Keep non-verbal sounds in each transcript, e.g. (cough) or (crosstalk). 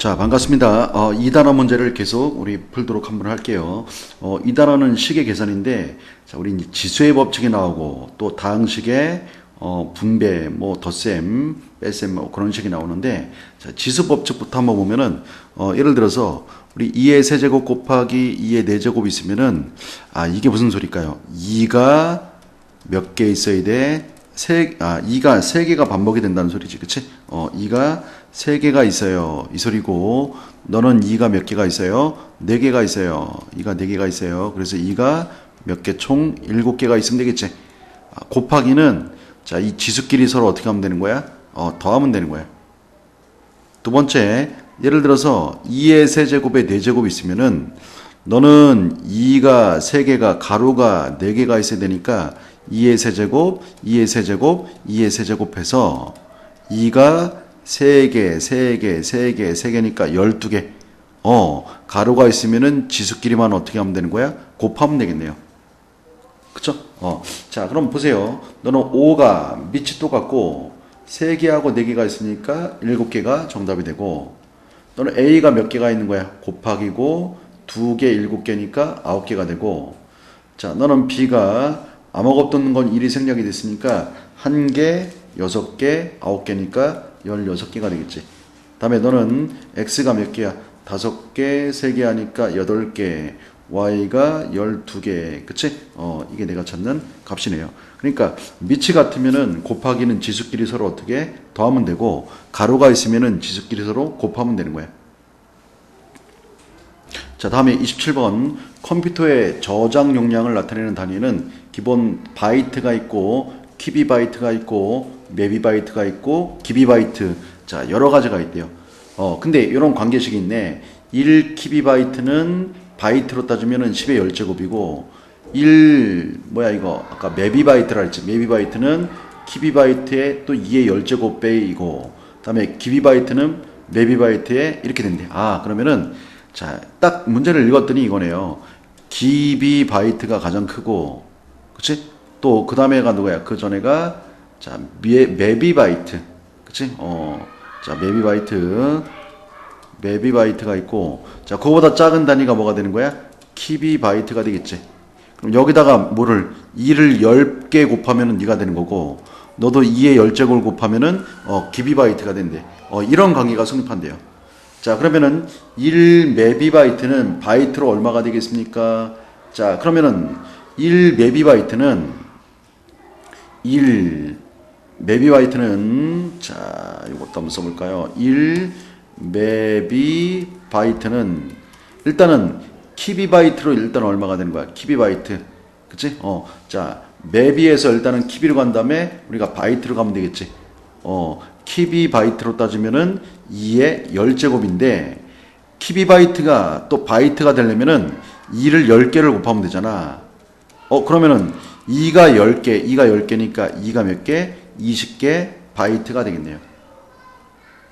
자, 반갑습니다. 어, 이 단어 문제를 계속 우리 풀도록 한번 할게요. 어, 이 단어는 식의 계산인데, 자, 우리 지수의 법칙이 나오고, 또 다항식의 어, 분배, 뭐, 덧셈, 뺄셈, 뭐, 그런 식이 나오는데, 자, 지수 법칙부터 한번 보면은, 어, 예를 들어서, 우리 2의 세제곱 곱하기 2의 4제곱 있으면은, 아, 이게 무슨 소리일까요? 2가 몇 개 있어야 돼? 세, 아, 2가 3개가 반복이 된다는 소리지. 그치? 어, 2가 3개가 있어요. 이 소리고, 너는 2가 몇 개가 있어요? 4개가 있어요. 2가 4개가 있어요. 그래서 2가 몇 개총 7개가 있으면 되겠지. 아, 곱하기는, 자, 이 지수끼리 서로 어떻게 하면 되는 거야? 어, 더하면 되는 거야. 두 번째, 예를 들어서 2의 세제곱에 4제곱 있으면은 너는 2가 3개가 가로가 4개가 있어야 되니까 2의 세제곱, 2의 세제곱, 2의 세제곱 해서 2가 3개, 3개, 3개, 3개니까 12개. 어, 가로가 있으면은 지수끼리만 어떻게 하면 되는 거야? 곱하면 되겠네요. 그쵸? 어. 자, 그럼 보세요. 너는 5가 밑이 똑같고 3개하고 4개가 있으니까 7개가 정답이 되고 너는 A가 몇 개가 있는 거야? 곱하기고 2개, 7개니까 9개가 되고 자, 너는 B가 암호가 없던 건 1이 생략이 됐으니까 1개, 6개, 9개니까 16개가 되겠지. 다음에 너는 X가 몇 개야? 5개, 3개 하니까 8개, Y가 12개. 그치? 어, 이게 내가 찾는 값이네요. 그러니까 밑이 같으면은 곱하기는 지수끼리 서로 어떻게 더하면 되고 가로가 있으면은 지수끼리 서로 곱하면 되는 거야. 자, 다음에 27번 컴퓨터의 저장 용량을 나타내는 단위는 기본 바이트가 있고 키비바이트가 있고 메비바이트가 있고 기비바이트 자, 여러 가지가 있대요. 어, 근데 이런 관계식이 있네. 1 키비바이트는 바이트로 따지면은 10의 10제곱이고 1 뭐야 이거 아까 메비바이트라 했지. 메비바이트는 키비바이트의 또 2의 10제곱 배이고 그다음에 기비바이트는 메비바이트에 이렇게 된대. 아, 그러면은 자, 딱 문제를 읽었더니 이거네요. 기비바이트가 가장 크고, 그치? 또, 그 다음에 가 누구야? 그 전에가, 자, 메, 메비바이트. 그치? 어, 자, 메비바이트. 메비바이트가 있고, 자, 그거보다 작은 단위가 뭐가 되는 거야? 키비바이트가 되겠지. 그럼 여기다가 뭐를, 2를 10개 곱하면은 네가 되는 거고, 너도 2의 10제곱을 곱하면은, 어, 기비바이트가 된대. 어, 이런 관계가 성립한대요. 자, 그러면은 1 메비바이트는 바이트로 얼마가 되겠습니까? 자, 그러면은 1 메비바이트는 1 메비바이트는 자, 이것도 한번 써 볼까요? 1 메비 바이트는 일단은 키비바이트로 일단 얼마가 되는 거야? 키비바이트. 그치? 어. 자, 메비에서 일단은 키비로 간 다음에 우리가 바이트로 가면 되겠지. 어, 키비바이트로 따지면은 2의 10제곱인데 키비바이트가 또 바이트가 되려면은 2를 10개를 곱하면 되잖아. 어, 그러면은 2가 10개, 2가 10개니까 2가 몇 개? 20개 바이트가 되겠네요.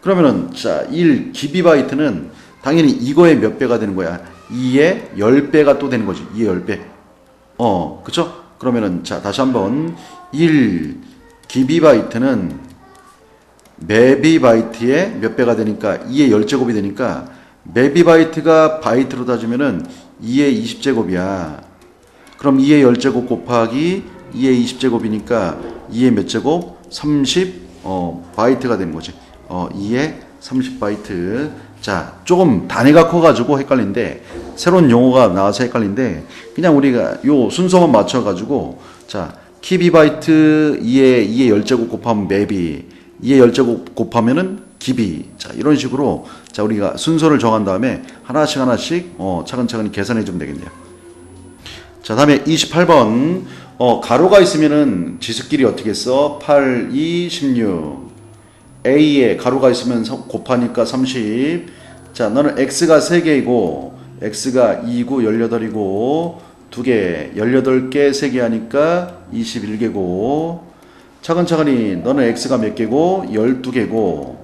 그러면은 자, 1 기비바이트는 당연히 이거의 몇 배가 되는 거야? 2의 10배가 또 되는 거지. 2의 10배. 어, 그쵸? 그러면은 자, 다시 한번 1 기비바이트는 메비바이트의 몇 배가 되니까 2의 10제곱이 되니까 메비바이트가 바이트로 따지면은 2의 20제곱이야. 그럼 2의 10제곱 곱하기 2의 20제곱이니까 2의 몇 제곱? 30 어, 바이트가 되는 거지. 어, 2의 30 바이트. 자, 조금 단위가 커가지고 헷갈린데, 새로운 용어가 나와서 헷갈린데, 그냥 우리가 요 순서만 맞춰가지고, 자, 키비바이트 2의, 2의 10제곱 곱하면 메비, 2의 10제곱 곱하면은 기비. 자, 이런 식으로, 자, 우리가 순서를 정한 다음에 하나씩 하나씩, 어, 차근차근히 계산해 주면 되겠네요. 자, 다음에 28번. 어, 가로가 있으면은 지수끼리 어떻게 써? 8, 2, 16. A에 가로가 있으면 서- 곱하니까 30. 자, 너는 X가 3개이고, X가 2고 18이고, 2개, 18개, 3개 하니까 21개고, 차근차근히 너는 X가 몇 개고, 12개고,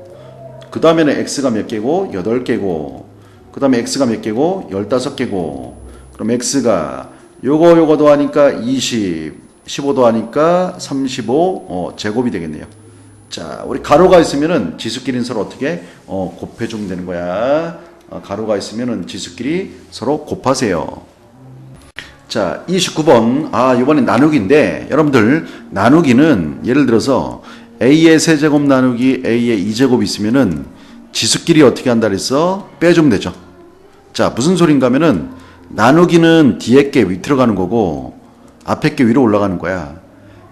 그 다음에는 X가 몇 개고, 8개고, 그 다음에 X가 몇 개고, 15개고, 그럼 X가 요거 요거도 하니까 20, 15도 하니까 35 어, 제곱이 되겠네요. 자, 우리 가로가 있으면은 지수끼리는 서로 어떻게 어, 곱해주면 되는 거야. 어, 가로가 있으면은 지수끼리 서로 곱하세요. 자, 29번. 아, 이번에 나누기인데, 여러분들, 나누기는 예를 들어서 a의 세제곱 나누기 a의 2제곱이 있으면은 지수끼리 어떻게 한다 그랬어? 빼주면 되죠. 자, 무슨 소린가 하면은 나누기는 뒤에 게 밑으로 가는 거고 앞에 게 위로 올라가는 거야.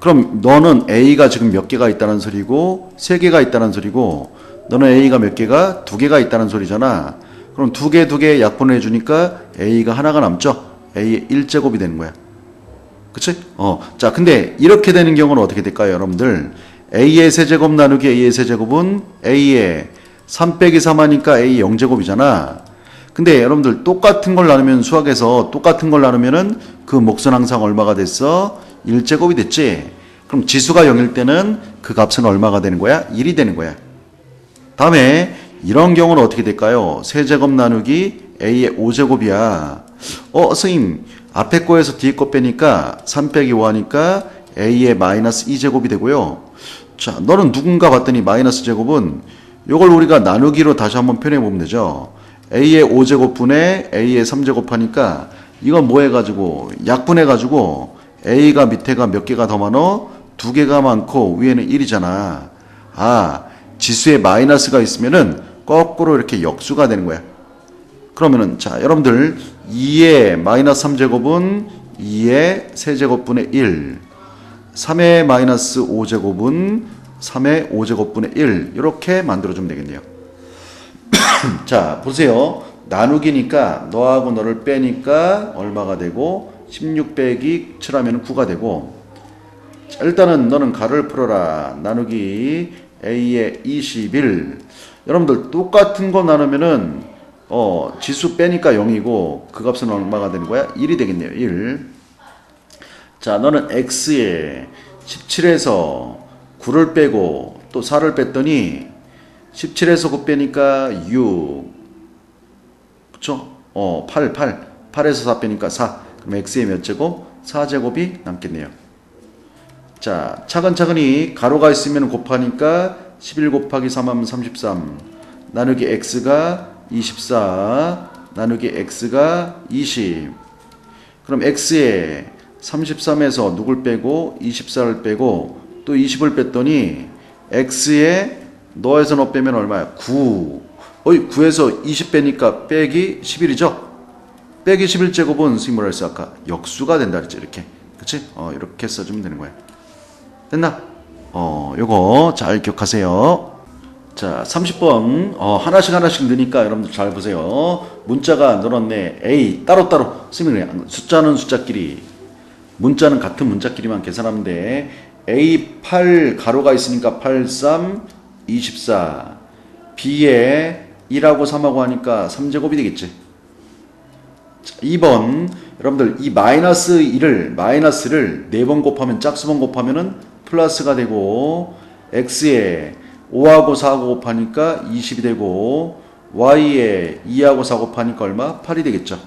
그럼 너는 a가 지금 몇 개가 있다는 소리고 세 개가 있다는 소리고 너는 a가 몇 개가 두 개가 있다는 소리잖아. 그럼 두 개 두 개 약분을 해주니까 a가 하나가 남죠. a의 1제곱이 되는 거야. 그치? 어. 자, 근데 이렇게 되는 경우는 어떻게 될까요, 여러분들? a의 세제곱 나누기 a의 세제곱은 a의 3 빼기 3 하니까 a 0제곱이잖아. 근데 여러분들 똑같은 걸 나누면 수학에서 똑같은 걸 나누면은 그 몫은 항상 얼마가 됐어? 1제곱이 됐지? 그럼 지수가 0일 때는 그 값은 얼마가 되는 거야? 1이 되는 거야. 다음에 이런 경우는 어떻게 될까요? 세제곱 나누기 a의 5제곱이야. 어, 선생님, 앞에 거에서 뒤에 거 빼니까 3 빼기 5 하니까 a의 마이너스 2제곱이 되고요. 자, 너는 누군가 봤더니 마이너스 제곱은 이걸 우리가 나누기로 다시 한번 표현해 보면 되죠. A의 5제곱분에 a의 3제곱 하니까 이건 뭐 해가지고 약분해가지고 a가 밑에가 몇 개가 더 많어? 두 개가 많고 위에는 1이잖아. 아, 지수에 마이너스가 있으면은 거꾸로 이렇게 역수가 되는 거야. 그러면은 자 여러분들 2의 마이너스 3제곱은 2의 세제곱분의 1 3의 마이너스 5제곱은 3의 5제곱분의 1 이렇게 만들어주면 되겠네요 (coughs) 자 보세요 나누기니까 너하고 너를 빼니까 얼마가 되고 16 빼기 7하면 9가 되고 자, 일단은 너는 가를 풀어라 나누기 a의 21 여러분들 똑같은 거 나누면은 어, 지수 빼니까 0이고 그 값은 얼마가 되는 거야? 1이 되겠네요. 1. 자, 너는 x에 17에서 9를 빼고 또 4를 뺐더니 17에서 9 빼니까 6. 그쵸? 어, 8, 8. 8에서 4 빼니까 4. 그럼 x의 몇 제곱? 4제곱이 남겠네요. 자, 차근차근히 가로가 있으면 곱하니까 11 곱하기 3 하면 33. 나누기 x가 24 나누기 x가 20 그럼 x에 33에서 누굴 빼고 24를 빼고 또 20을 뺐더니 x에 너에서 너 빼면 얼마야? 9 어이 9에서 20 빼니까 빼기 11이죠? 빼기 11제곱은 선생님 뭐라 했어 아까? 역수가 된다 그랬지 이렇게 그치? 어 이렇게 써주면 되는 거야 됐나? 어 요거 잘 기억하세요 자, 30번. 어, 하나씩 하나씩 넣으니까 여러분들 잘 보세요. 문자가 늘었네. A 따로따로 쓰면 숫자는 숫자끼리 문자는 같은 문자끼리만 계산하면 돼. A 8 가로가 있으니까 8 3 24. B에 1하고 3하고 하니까 3제곱이 되겠지. 자, 2번. 여러분들 이 마이너스 1을 마이너스를 4번 곱하면 짝수번 곱하면은 플러스가 되고 x에 5하고 4하고 곱하니까 20이 되고 y에 2하고 4 곱하니까 얼마? 8이 되겠죠.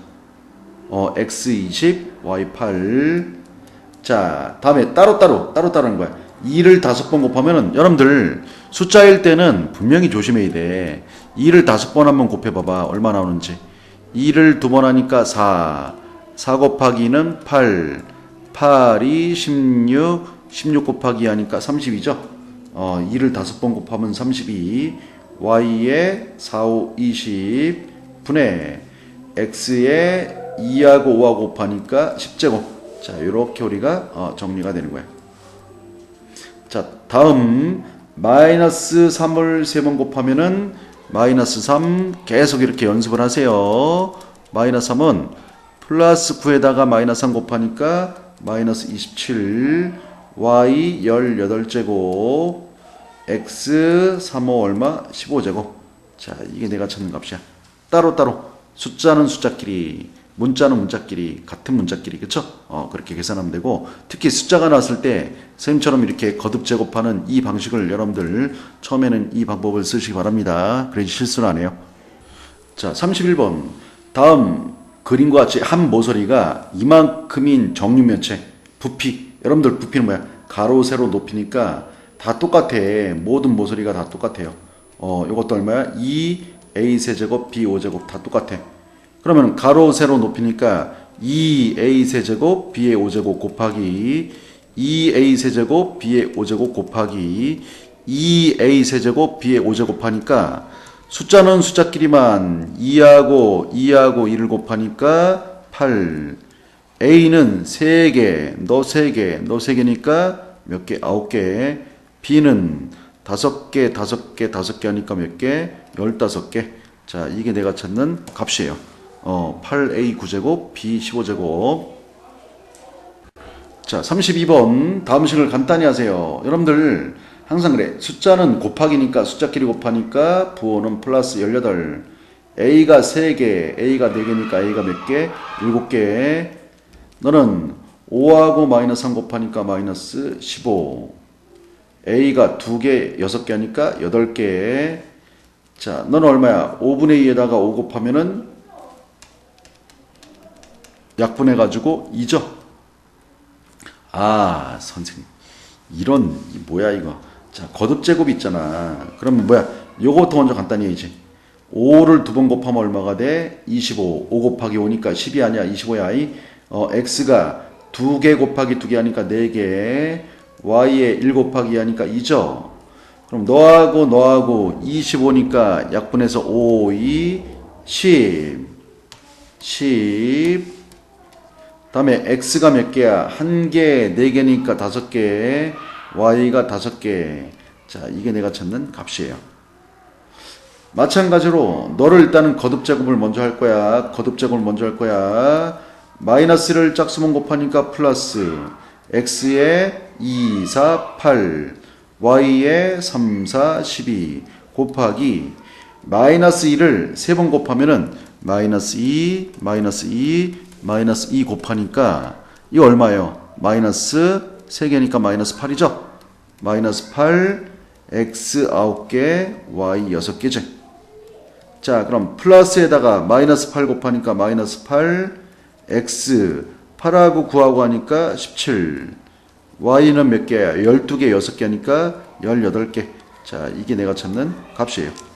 어, x 20, y 8. 자, 다음에 따로따로 따로따로 하는 거야. 2를 다섯 번 곱하면은 여러분들 숫자일 때는 분명히 조심해야 돼. 2를 다섯 번 한번 곱해 봐봐. 얼마 나오는지. 2를 두 번 하니까 4. 4 곱하기는 8. 8이 16. 16 곱하기 하니까 30이죠. 어, 2를 다섯 번 곱하면 32, y에 4, 5, 20, 분의 x에 2하고 5하고 곱하니까 10제곱. 자, 이렇게 우리가 어, 정리가 되는 거예요. 자, 다음 마이너스 3을 3번 곱하면은 마이너스 3 계속 이렇게 연습을 하세요. 마이너스 3은 플러스 9에다가 마이너스 3 곱하니까 마이너스 27 y 18제곱 x 35 얼마? 15제곱 자 이게 내가 찾는 값이야 따로따로 숫자는 숫자끼리 문자는 문자끼리 같은 문자끼리 그쵸? 어 그렇게 계산하면 되고 특히 숫자가 나왔을 때 선생님처럼 이렇게 거듭 제곱하는 이 방식을 여러분들 처음에는 이 방법을 쓰시기 바랍니다 그래야지 실수를 안 해요 자 31번 다음 그림과 같이 한 모서리가 이만큼인 정육면체 부피 여러분들 부피는 뭐야? 가로 세로 높이니까 다 똑같아. 모든 모서리가 다 똑같아요. 어, 이것도 얼마야? 2a 세제곱 b 5제곱 다 똑같아. 그러면 가로 세로 높이니까 2a 세제곱 b의 5제곱 곱하기 2a 세제곱 b의 5제곱 곱하기 2a 세제곱 b의 5제곱 하니까 숫자는 숫자끼리만 2하고 2하고 1을 곱하니까 8 a는 3개 너 3개 너 3개니까 몇 개? 9개 b는 5개 5개 5개 하니까 몇 개? 15개 자 이게 내가 찾는 값이에요 어, 8a 9제곱 b 15제곱. 자 32번. 다음 식을 간단히 하세요. 여러분들 항상 그래. 숫자는 곱하기니까 숫자끼리 곱하니까 부호는 플러스 18 a가 3개 a가 4개니까 a가 몇 개? 7개. 너는 5하고 마이너스 3 곱하니까 마이너스 15 a가 2개 6개 하니까 8개. 자 너는 얼마야? 5분의 2에다가 5 곱하면은 약분해 가지고 2죠 아 선생님. 이런 이 뭐야 이거. 자 거듭 제곱 있잖아. 그러면 뭐야? 요거부터 먼저 간단히 해야지. 5를 두 번 곱하면 얼마가 돼? 25 5 곱하기 5니까 10이 아니야. 25야 이 어, x가 두개 곱하기 두개 하니까 4개. y에 1 곱하기 2 하니까 2죠 그럼 너하고 너하고 25니까 약분해서 5 2 10 10 다음에 x가 몇 개야? 한 개, 네 개니까 다섯 개, y가 다섯 개. 자, 이게 내가 찾는 값이에요. 마찬가지로 너를 일단은 거듭 제곱을 먼저 할 거야. 거듭 제곱을 먼저 할 거야. 마이너스를 짝수문 곱하니까 플러스 x에 2, 4, 8, y에 3, 4, 12 곱하기 마이너스 2를 세 번 곱하면은 마이너스 2, 마이너스 2, 마이너스 2 곱하니까 이 얼마예요? 마이너스 3개니까 마이너스 8이죠? 마이너스 8, x 9개, y 6개죠. 자, 그럼 플러스에다가 마이너스 8 곱하니까 마이너스 8, x 8하고 9하고 하니까 17, y는 몇 개야? 12개, 6개 하니까 18개. 자, 이게 내가 찾는 값이에요.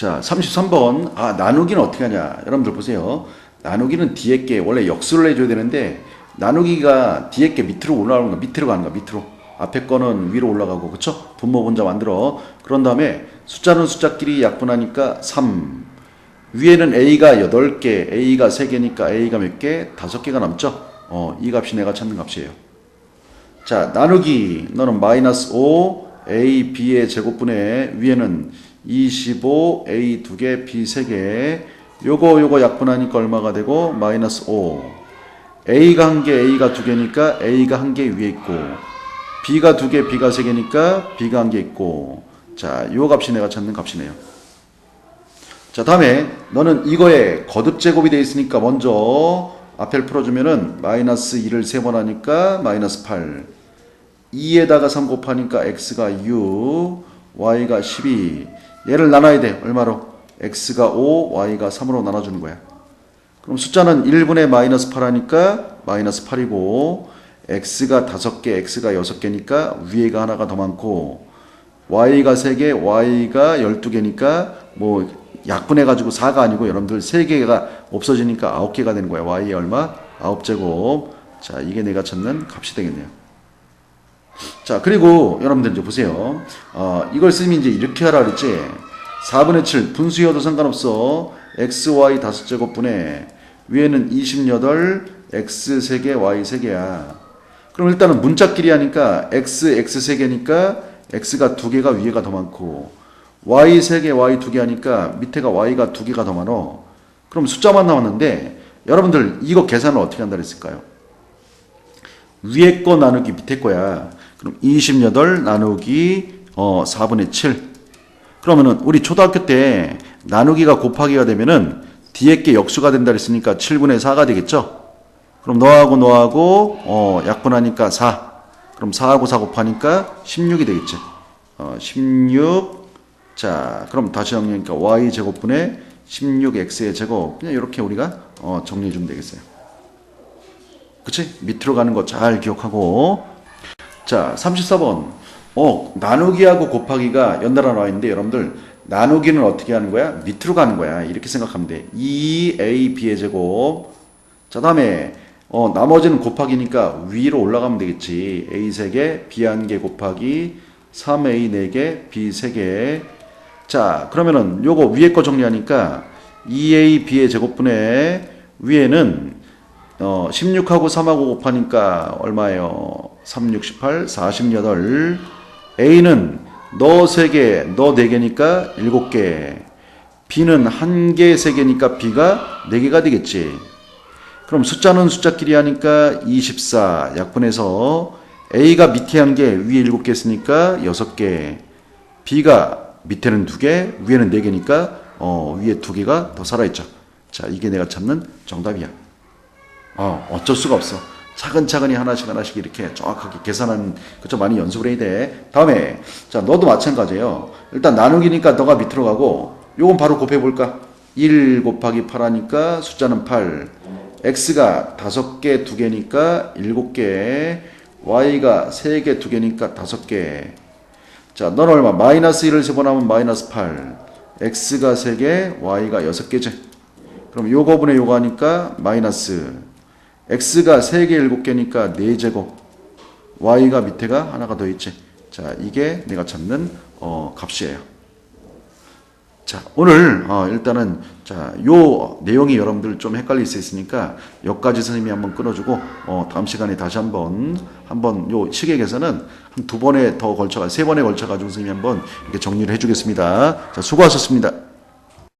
자, 33번. 아, 나누기는 어떻게 하냐? 여러분들 보세요. 나누기는 뒤에 게 원래 역수를 해줘야 되는데, 나누기가 뒤에 게 밑으로 올라가는 거, 밑으로 가는 거, 밑으로. 앞에 거는 위로 올라가고, 그쵸? 분모 분자 만들어. 그런 다음에 숫자는 숫자끼리 약분하니까 3. 위에는 A가 8개, A가 3개니까 A가 몇 개? 5개가 남죠? 어, 이 값이 내가 찾는 값이에요. 자, 나누기. 너는 마이너스 5, A, B의 제곱분의 위에는 25, A 2개, B 3개. 요거 요거 약분하니까 얼마가 되고 마이너스 5. A가 한 개, A가 두 개니까 A가 한 개 위에 있고 B가 두 개, B가 세 개니까 B가 한 개 있고 자, 요 값이 내가 찾는 값이네요. 자, 다음에 너는 이거에 거듭 제곱이 되어 있으니까 먼저 앞에를 풀어주면은 마이너스 2를 세 번 하니까 마이너스 8 2에다가 3 곱하니까 x가 6 y가 12 얘를 나눠야 돼. 얼마로? x가 5 y가 3으로 나눠주는 거야. 그럼 숫자는 1분의 마이너스 8 하니까 마이너스 8이고 x가 5개 x가 6개니까 위에가 하나가 더 많고 y가 3개 y가 12개니까 뭐 약분해 가지고 4가 아니고 여러분들 3개가 없어지니까 9개가 되는 거야. y에 얼마? 9제곱. 자 이게 내가 찾는 값이 되겠네요 자, 그리고 여러분들 이제 보세요. 어, 이걸 쓰면 이제 이렇게 하라 그랬지. 4분의 7, 분수여도 상관없어. x, y 다섯 제곱분에 위에는 28, x 3개, y 3개야. 그럼 일단은 문자끼리 하니까 x, x 3개니까 x가 2개가 위에가 더 많고 y 3개, y 2개 하니까 밑에가 y가 2개가 더 많어. 그럼 숫자만 나왔는데 여러분들 이거 계산을 어떻게 한다 그랬을까요? 위에 거 나누기 밑에 거야. 그럼 28 나누기 어 4분의 7. 그러면은 우리 초등학교 때 나누기가 곱하기가 되면은 뒤에 게 역수가 된다 그랬으니까 7분의 4가 되겠죠? 그럼 너하고 너하고 어 약분하니까 4. 그럼 4하고 4 곱하니까 16이 되겠죠. 어 16. 자, 그럼 다시 정리하니까 y 제곱분의 16x의 제곱. 그냥 이렇게 우리가 어 정리해 주면 되겠어요. 그치? 밑으로 가는 거 잘 기억하고 자, 34번. 어, 나누기하고 곱하기가 연달아 나와 있는데 여러분들 나누기는 어떻게 하는 거야? 밑으로 가는 거야. 이렇게 생각하면 돼. 2ab의 제곱. 자, 다음에 어, 나머지는 곱하기니까 위로 올라가면 되겠지. a 3개, b 1개 곱하기 3a 4개, b 3개. 자, 그러면은 요거 위에 거 정리하니까 2ab의 제곱분의 위에는 어, 16하고 3하고 곱하니까 얼마예요? 3, 6, 18, 48. A는 너 3개, 너 4개니까 7개. B는 1개, 3개니까 B가 4개가 되겠지. 그럼 숫자는 숫자끼리 하니까 24. 약분해서 A가 밑에 1개, 위에 7개 있으니까 6개. B가 밑에는 2개, 위에는 4개니까 어, 위에 2개가 더 살아있죠. 자, 이게 내가 찾는 정답이야. 어, 어쩔 수가 없어. 차근차근히 하나씩 하나씩 이렇게 정확하게 계산하는 그쵸 많이 연습을 해야 돼. 다음에 자 너도 마찬가지예요. 일단 나누기니까 너가 밑으로 가고 요건 바로 곱해 볼까? 1 곱하기 8 하니까 숫자는 8. x가 5개 2개니까 7개. y가 3개 2개니까 5개. 자, 넌 얼마? 마이너스 1을 세번하면 마이너스 8. x가 3개, y가 6개지. 그럼 요거 분의 요거 하니까 마이너스 x가 3개 7개니까 4제곱 y가 밑에가 하나가 더 있지. 자 이게 내가 찾는 어, 값이에요. 자 오늘 어, 일단은 자 요 내용이 여러분들 좀 헷갈릴 수 있으니까 여기까지 선생님이 한번 끊어주고 어, 다음 시간에 다시 한번 한번 요 시계에서는 한 두 번에 더 걸쳐가 세 번에 걸쳐 가지고 선생님이 한번 이렇게 정리를 해주겠습니다. 자 수고하셨습니다.